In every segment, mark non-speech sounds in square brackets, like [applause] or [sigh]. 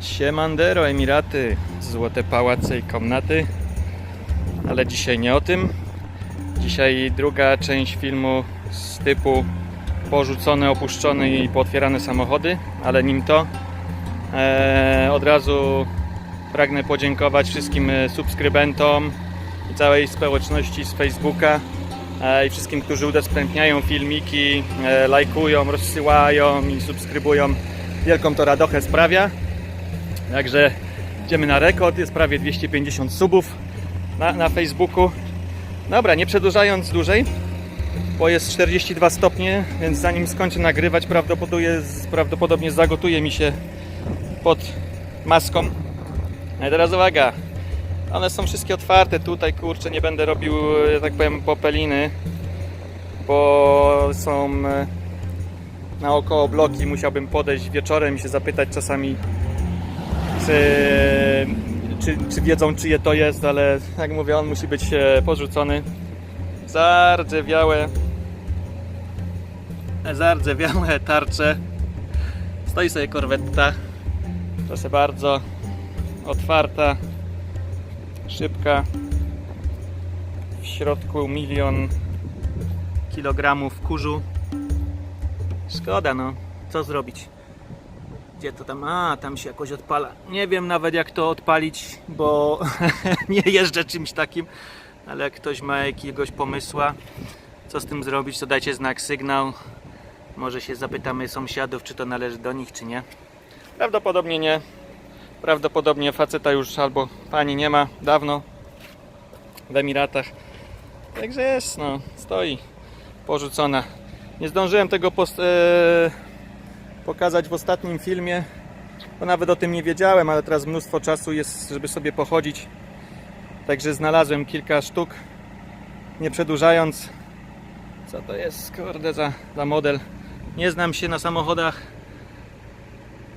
Siemandero, Emiraty, złote pałace i komnaty. Ale dzisiaj nie o tym. Dzisiaj druga część filmu z typu porzucone, opuszczone i pootwierane samochody, ale nim to e, od razu pragnę podziękować wszystkim e, subskrybentom i całej społeczności z Facebooka e, i wszystkim, którzy udostępniają filmiki, e, lajkują, rozsyłają i subskrybują. Wielką to radochę sprawia. Także idziemy na rekord, jest prawie 250 subów na, na Facebooku. Dobra, nie przedłużając dłużej, bo jest 42 stopnie, więc zanim skończę nagrywać, prawdopodobnie, prawdopodobnie zagotuje mi się pod maską. No i teraz uwaga, one są wszystkie otwarte tutaj, kurczę, nie będę robił, że tak powiem, popeliny, bo są e, naokoło bloki, musiałbym podejść wieczorem i się zapytać czasami, czy, czy, czy wiedzą czyje to jest, ale jak mówię, on musi być e, porzucony. Zardzewiałe, zardzewiałe tarcze. Stoi sobie korwetta, proszę bardzo, otwarta, szybka. W środku milion kilogramów kurzu. Szkoda no, co zrobić? Gdzie to tam? A, tam się jakoś odpala. Nie wiem nawet jak to odpalić, bo [laughs] nie jeżdżę czymś takim, ale jak ktoś ma jakiegoś pomysła, co z tym zrobić, to dajcie znak sygnał. Może się zapytamy sąsiadów, czy to należy do nich, czy nie. Prawdopodobnie nie. Prawdopodobnie faceta już albo pani nie ma dawno w Emiratach. Także jest, no, stoi porzucona. Nie zdążyłem tego post- e- pokazać w ostatnim filmie, bo nawet o tym nie wiedziałem, ale teraz mnóstwo czasu jest, żeby sobie pochodzić. Także znalazłem kilka sztuk. Nie przedłużając, co to jest, kurde, za, za model. Nie znam się na samochodach.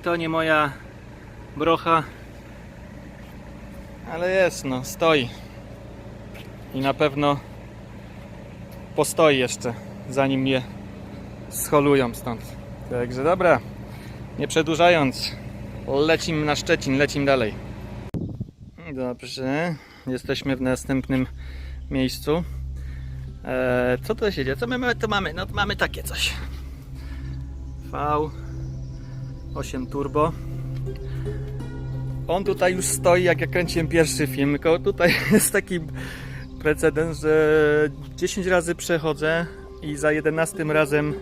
To nie moja brocha. Ale jest, no, stoi. I na pewno postoi jeszcze, zanim mnie scholują stąd. Także dobra, nie przedłużając, lecimy na Szczecin, lecimy dalej. Dobrze, jesteśmy w następnym miejscu. Eee, co to się dzieje? Co my? To mamy, no mamy takie coś. V8 Turbo. On tutaj już stoi, jak ja kręciłem pierwszy film, tylko tutaj [laughs] jest taki precedens, że 10 razy przechodzę i za 11 razem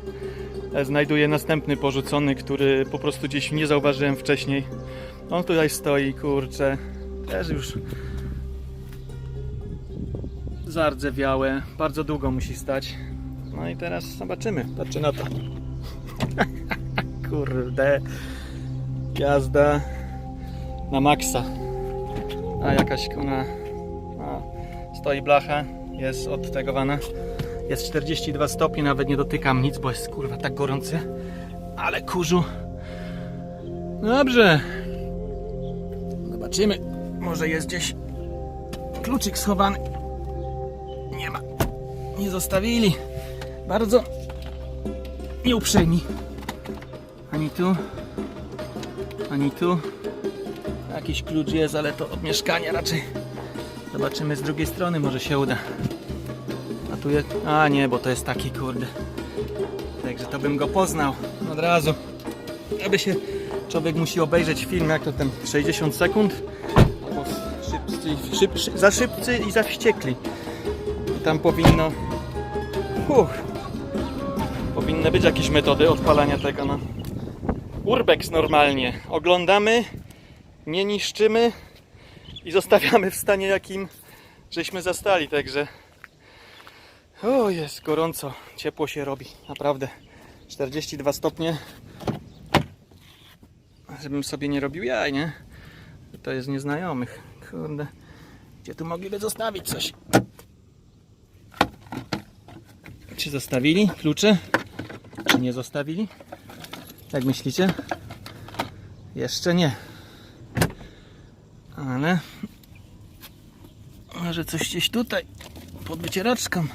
znajduję następny porzucony, który po prostu gdzieś nie zauważyłem wcześniej. On tutaj stoi, kurczę, też już zardzewiałe, bardzo długo musi stać. No i teraz zobaczymy, patrzę na to. [laughs] Kurde, jazda na maksa. A jakaś ona stoi blacha, jest odtegowana. Jest 42 stopnie, nawet nie dotykam nic, bo jest kurwa tak gorący. Ale kurzu. Dobrze. Zobaczymy. Może jest gdzieś kluczyk schowany. Nie ma. Nie zostawili. Bardzo nieuprzejmi. Ani tu, ani tu. Jakiś klucz jest, ale to od mieszkania raczej. Zobaczymy z drugiej strony, może się uda. Tu jest. A nie, bo to jest taki kurde. Także to bym go poznał od razu. Aby się człowiek musi obejrzeć film, jak to ten 60 sekund. Szybcy, szyb, szyb, za szybcy i za wściekli. I tam powinno. Uff, powinny być jakieś metody odpalania tego. No. Urbex normalnie. Oglądamy, nie niszczymy i zostawiamy w stanie jakim żeśmy zastali. Także o, jest gorąco, ciepło się robi, naprawdę. 42 stopnie. Żebym sobie nie robił jaj, nie? To jest nieznajomych. Kurde. Gdzie tu mogliby zostawić coś? Czy zostawili klucze? Czy nie zostawili? Jak myślicie? Jeszcze nie. Ale może coś gdzieś tutaj pod wycieraczką.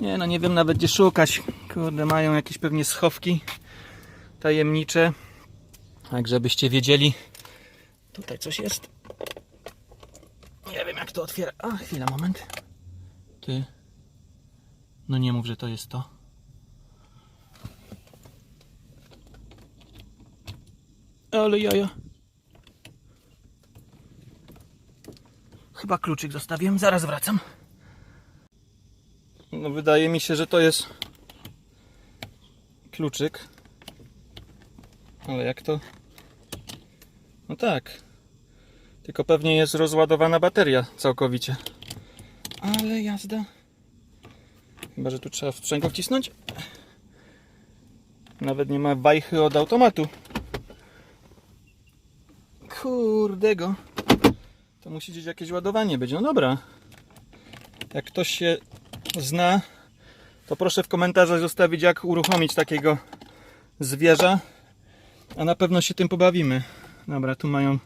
Nie no, nie wiem nawet gdzie szukać. Kurde, mają jakieś pewnie schowki tajemnicze. Tak, żebyście wiedzieli, Tutaj coś jest. Nie wiem jak to otwiera. A, chwila, moment. Ty. No nie mów, że to jest to. Ale jaja. Chyba kluczyk zostawiłem, zaraz wracam. No wydaje mi się, że to jest kluczyk. Ale jak to? No tak. Tylko pewnie jest rozładowana bateria całkowicie. Ale jazda. Chyba, że tu trzeba sprzęgło wcisnąć. Nawet nie ma wajchy od automatu. Kurdego. To musi gdzieś jakieś ładowanie być. No dobra. Jak ktoś się zna, to proszę w komentarzach zostawić, jak uruchomić takiego zwierza. A na pewno się tym pobawimy. Dobra, tu mają.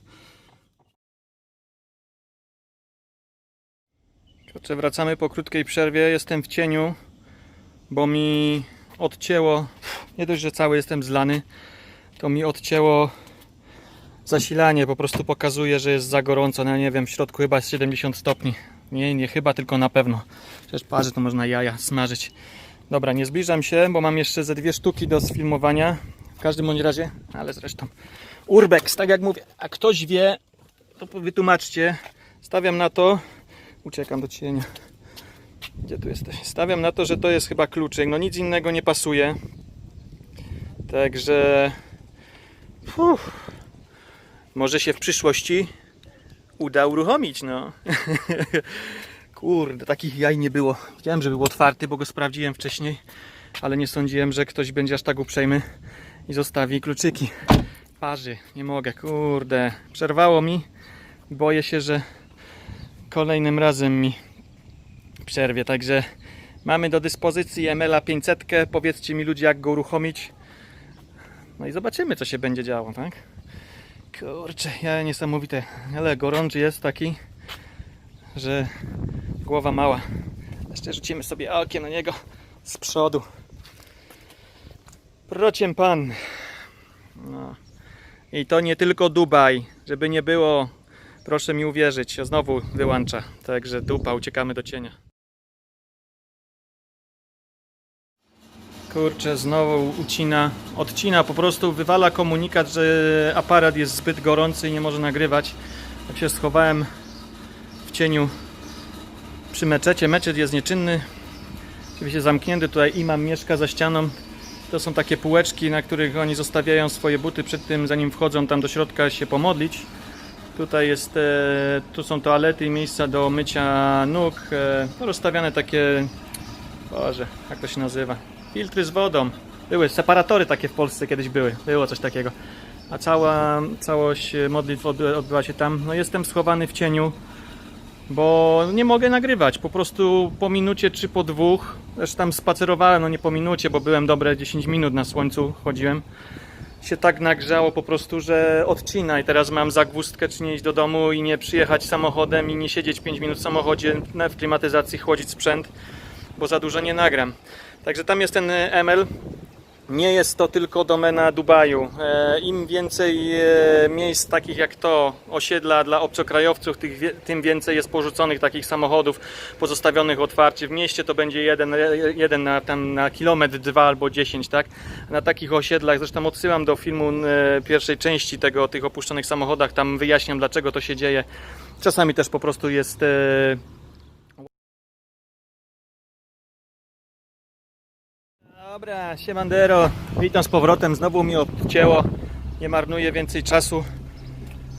Kurczę, wracamy po krótkiej przerwie. Jestem w cieniu, bo mi odcięło. Nie dość, że cały jestem zlany, to mi odcięło zasilanie. Po prostu pokazuje, że jest za gorąco. No nie wiem, w środku chyba jest 70 stopni. Nie, nie chyba, tylko na pewno. Przecież parzy, to można jaja smażyć. Dobra, nie zbliżam się, bo mam jeszcze ze dwie sztuki do sfilmowania. W każdym bądź razie, ale zresztą. Urbex, tak jak mówię, a ktoś wie, to wytłumaczcie. Stawiam na to, uciekam do cienia. Gdzie tu jesteś? Stawiam na to, że to jest chyba kluczyk. No nic innego nie pasuje. Także. Może się w przyszłości uda uruchomić, no. [laughs] Kurde, takich jaj nie było. Wiedziałem, że był otwarty, bo go sprawdziłem wcześniej, ale nie sądziłem, że ktoś będzie aż tak uprzejmy i zostawi kluczyki. Parzy, nie mogę, kurde. Przerwało mi. Boję się, że kolejnym razem mi przerwie, także mamy do dyspozycji MLA 500. Powiedzcie mi ludzie, jak go uruchomić. No i zobaczymy, co się będzie działo, tak? Kurczę, ja niesamowite, ale gorączy jest taki, że głowa mała. Jeszcze rzucimy sobie okiem na niego z przodu. Prociem pan. No. I to nie tylko Dubaj, żeby nie było, proszę mi uwierzyć, znowu wyłącza. Także dupa, uciekamy do cienia. Kurczę, znowu ucina, odcina, po prostu wywala komunikat, że aparat jest zbyt gorący i nie może nagrywać. Jak się schowałem w cieniu przy meczecie, meczet jest nieczynny, oczywiście zamknięty, tutaj imam mieszka za ścianą. To są takie półeczki, na których oni zostawiają swoje buty przed tym, zanim wchodzą tam do środka się pomodlić. Tutaj jest, e, tu są toalety i miejsca do mycia nóg, e, rozstawiane takie, Boże, jak to się nazywa? Filtry z wodą. Były separatory takie w Polsce kiedyś były. Było coś takiego. A cała całość modlitw odby- odbywa się tam. No jestem schowany w cieniu, bo nie mogę nagrywać. Po prostu po minucie czy po dwóch, też tam spacerowałem, no nie po minucie, bo byłem dobre 10 minut na słońcu, chodziłem. Się tak nagrzało po prostu, że odcina i teraz mam zagwózdkę, czy nie iść do domu i nie przyjechać samochodem i nie siedzieć 5 minut w samochodzie, w klimatyzacji chłodzić sprzęt, bo za dużo nie nagram. Także tam jest ten e, ML. Nie jest to tylko domena Dubaju. E, Im więcej e, miejsc takich jak to, osiedla dla obcokrajowców, tym więcej jest porzuconych takich samochodów pozostawionych otwarcie. W mieście to będzie jeden, jeden na, tam na kilometr, dwa albo dziesięć, tak? Na takich osiedlach, zresztą odsyłam do filmu pierwszej części tego, tych opuszczonych samochodach, tam wyjaśniam dlaczego to się dzieje. Czasami też po prostu jest Dobra, siemandero, witam z powrotem, znowu mi odcięło, nie marnuję więcej czasu.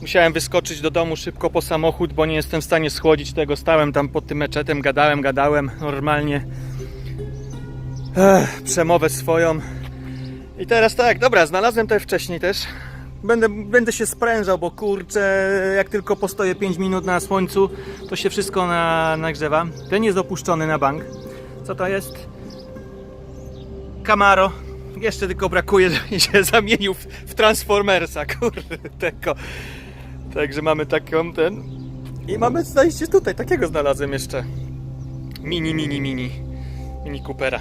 Musiałem wyskoczyć do domu szybko po samochód, bo nie jestem w stanie schłodzić tego. Stałem tam pod tym meczetem, gadałem, gadałem normalnie. Ech, przemowę swoją. I teraz tak, dobra, znalazłem też wcześniej też. Będę, będę się sprężał, bo kurczę, jak tylko postoję 5 minut na słońcu, to się wszystko na, nagrzewa. Ten jest opuszczony na bank. Co to jest? Camaro. Jeszcze tylko brakuje, [laughs] żeby się zamienił w, w Transformersa, kurde, tego. Także mamy taką ten. I mamy zajście tutaj, takiego znalazłem jeszcze. Mini, mini, mini. Mini Coopera.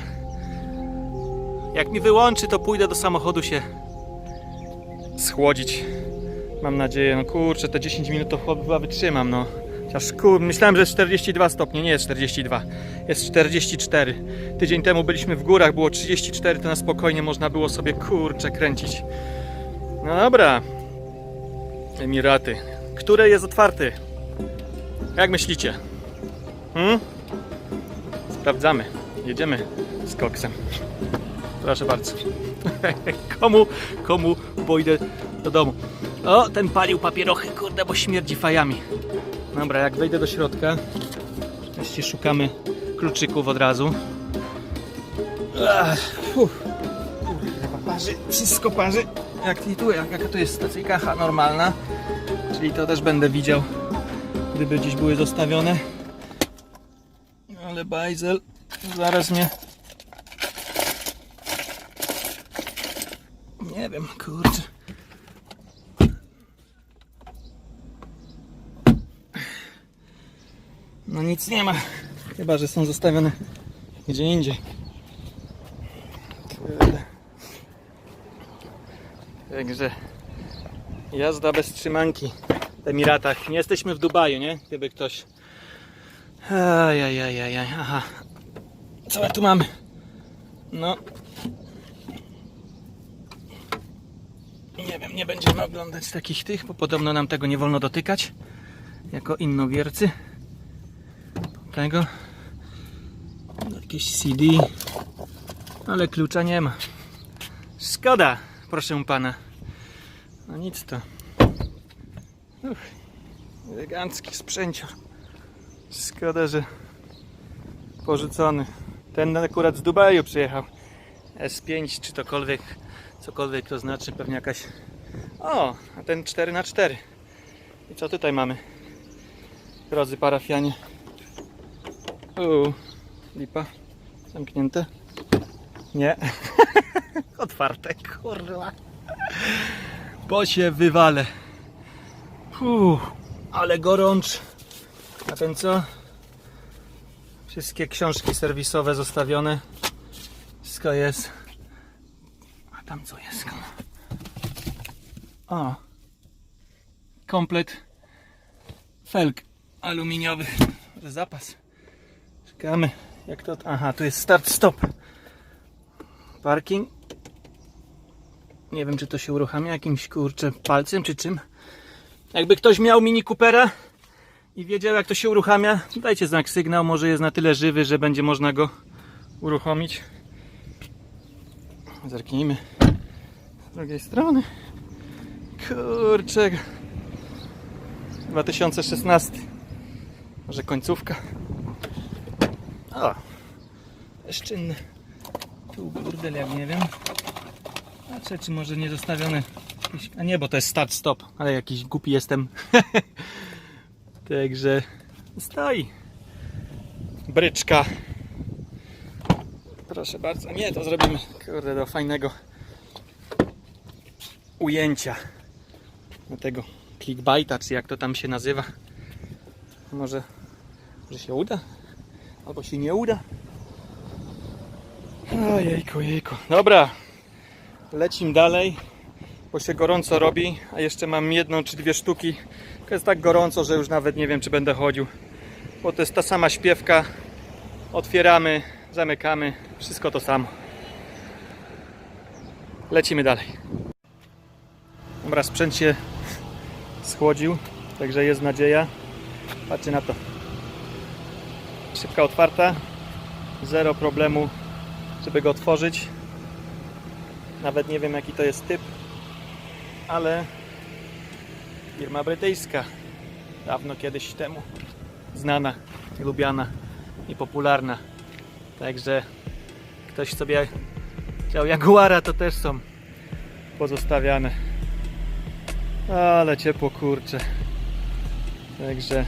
Jak mi wyłączy, to pójdę do samochodu się schłodzić. Mam nadzieję, no kurczę, te 10 minut to chyba wytrzymam, no. Chociaż kur... myślałem, że jest 42 stopnie, nie jest 42, jest 44. Tydzień temu byliśmy w górach, było 34, to na spokojnie można było sobie kurczę kręcić. No dobra. Emiraty. Które jest otwarty? Jak myślicie? Hmm? Sprawdzamy. Jedziemy z koksem. Proszę bardzo. [laughs] komu, komu pójdę do domu. O, ten palił papierochy, kurde, bo śmierdzi fajami. Dobra, jak wejdę do środka, oczywiście szukamy kluczyków od razu. Ach, parzy, wszystko parzy. Jak tu, jak, jaka to jest stacyjka H normalna. Czyli to też będę widział, gdyby gdzieś były zostawione. Ale bajzel zaraz mnie... Nie wiem, kurczę. Nic nie ma. Chyba, że są zostawione gdzie indziej. Także jazda bez trzymanki w Emiratach. Nie jesteśmy w Dubaju, nie? Gdyby ktoś. Ajajajajaj, aha. Co my tu mamy? No. Nie wiem, nie będziemy oglądać takich tych, bo podobno nam tego nie wolno dotykać. Jako innowiercy. Tego. Jakieś CD. Ale klucza nie ma. Szkoda, proszę pana. No nic to. Uch, elegancki sprzęcior. Szkoda, że porzucony. Ten akurat z Dubaju przyjechał. S5 czy tokolwiek, cokolwiek to znaczy, pewnie jakaś... O, a ten 4x4. I co tutaj mamy? Drodzy parafianie. Uuu, lipa. Zamknięte. Nie. [laughs] Otwarte, kurwa. Bo się wywalę. Uff, ale gorącz. A ten co? Wszystkie książki serwisowe zostawione. Wszystko jest. A tam co jest? O. Komplet felg aluminiowy. Zapas. Czekamy. Jak to? Aha, tu jest start stop. Parking. Nie wiem, czy to się uruchamia jakimś kurczę palcem, czy czym. Jakby ktoś miał Mini Coopera i wiedział, jak to się uruchamia, dajcie znak sygnał. Może jest na tyle żywy, że będzie można go uruchomić. Zerknijmy z drugiej strony. Kurczę. 2016. Może końcówka. O, bezczynny. Tu burdel, jak nie wiem. Patrzę, czy może nie zostawione. Jakieś... A nie, bo to jest start stop, ale jakiś głupi jestem. [laughs] Także stoi. Bryczka. Proszę bardzo. Nie, to zrobimy kurde do fajnego ujęcia. Do tego clickbaita, czy jak to tam się nazywa. Może, może się uda? Albo się nie uda? Ojejku, jejku. Dobra, lecim dalej, bo się gorąco robi, a jeszcze mam jedną czy dwie sztuki. Jest tak gorąco, że już nawet nie wiem, czy będę chodził, bo to jest ta sama śpiewka. Otwieramy, zamykamy, wszystko to samo. Lecimy dalej. Dobra, sprzęt się schłodził, także jest nadzieja. Patrzcie na to. Szybka otwarta, zero problemu, żeby go otworzyć. Nawet nie wiem jaki to jest typ, ale firma brytyjska, dawno kiedyś temu znana, lubiana i popularna. Także ktoś sobie chciał Jaguara, to też są pozostawiane. Ale ciepło kurcze. Także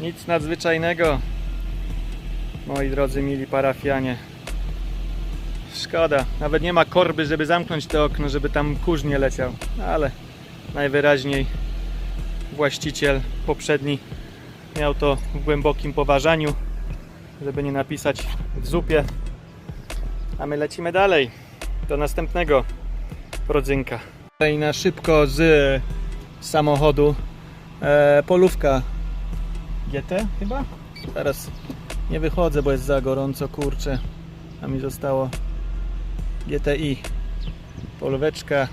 nic nadzwyczajnego. Moi drodzy mili parafianie. Szkoda, nawet nie ma korby, żeby zamknąć to okno, żeby tam kurz nie leciał. Ale najwyraźniej właściciel poprzedni miał to w głębokim poważaniu, żeby nie napisać w zupie. A my lecimy dalej do następnego rodzynka. Tutaj na szybko z samochodu. E, polówka GT chyba? Teraz nie wychodzę, bo jest za gorąco, kurczę. A mi zostało GTI. Polóweczka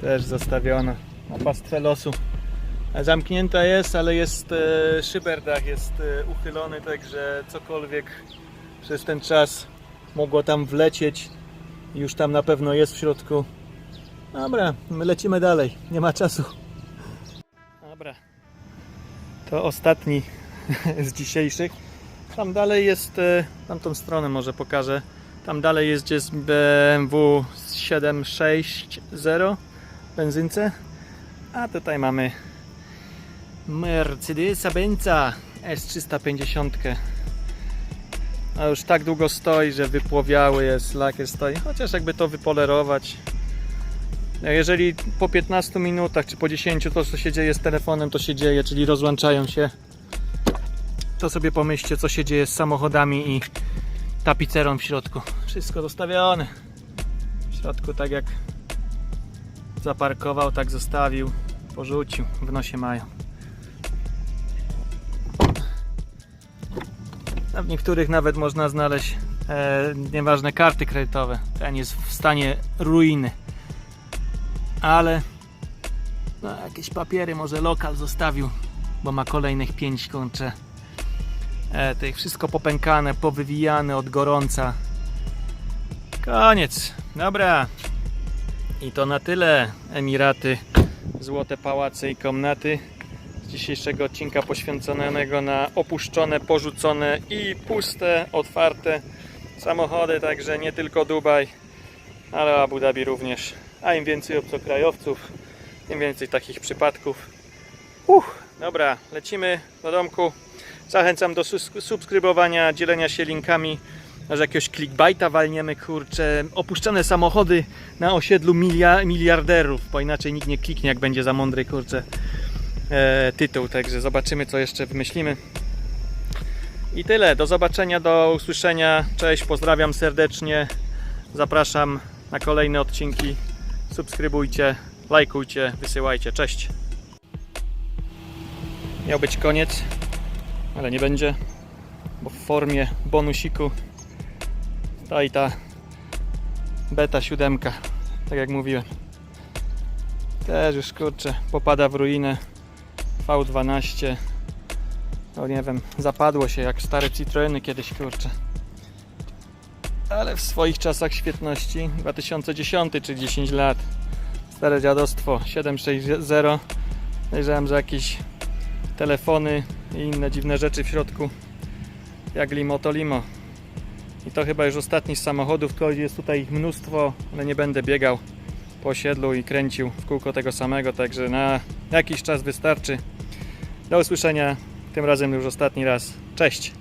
też zostawiona na pastwę losu. E, Zamknięta jest, ale jest e, szyberdach jest e, uchylony, także cokolwiek przez ten czas mogło tam wlecieć. Już tam na pewno jest w środku. Dobra, my lecimy dalej. Nie ma czasu. Dobra. To ostatni [laughs] z dzisiejszych. Tam dalej jest, e, tamtą stronę może pokażę. Tam dalej jest gdzie jest BMW 760 benzynce. A tutaj mamy Mercedesa Benza S350. A już tak długo stoi, że wypłowiały jest, lakier stoi. Chociaż jakby to wypolerować. Jeżeli po 15 minutach czy po 10 to co się dzieje z telefonem, to się dzieje, czyli rozłączają się. To sobie pomyślcie, co się dzieje z samochodami i tapicerą w środku. Wszystko zostawione. W środku tak jak zaparkował, tak zostawił, porzucił. W nosie mają. A w niektórych nawet można znaleźć e, nieważne karty kredytowe. Ten jest w stanie ruiny. Ale no, jakieś papiery może lokal zostawił, bo ma kolejnych pięć kończe. E, tych wszystko popękane, powywijane od gorąca. Koniec. Dobra. I to na tyle Emiraty, Złote Pałace i Komnaty z dzisiejszego odcinka poświęconego na opuszczone, porzucone i puste, otwarte samochody, także nie tylko Dubaj, ale Abu Dhabi również. A im więcej obcokrajowców, tym więcej takich przypadków. Uff, dobra, lecimy do domku. Zachęcam do subskrybowania, dzielenia się linkami. Może jakiegoś clickbaita walniemy, kurczę. Opuszczone samochody na osiedlu milia- miliarderów, bo inaczej nikt nie kliknie, jak będzie za mądry, kurczę, e, tytuł. Także zobaczymy, co jeszcze wymyślimy. I tyle. Do zobaczenia, do usłyszenia. Cześć, pozdrawiam serdecznie. Zapraszam na kolejne odcinki. Subskrybujcie, lajkujcie, wysyłajcie. Cześć. Miał być koniec, ale nie będzie, bo w formie bonusiku stoi ta beta 7, tak jak mówiłem. Też już kurczę, popada w ruinę. V12. No nie wiem, zapadło się jak stare Citroeny kiedyś kurczę. Ale w swoich czasach świetności 2010 czy 10 lat. Stare dziadostwo 760. Podejrzewam, że jakieś telefony i inne dziwne rzeczy w środku. Jak limo to limo. I to chyba już ostatni z samochodów, jest tutaj ich mnóstwo, ale nie będę biegał po osiedlu i kręcił w kółko tego samego, także na jakiś czas wystarczy. Do usłyszenia, tym razem już ostatni raz. Cześć!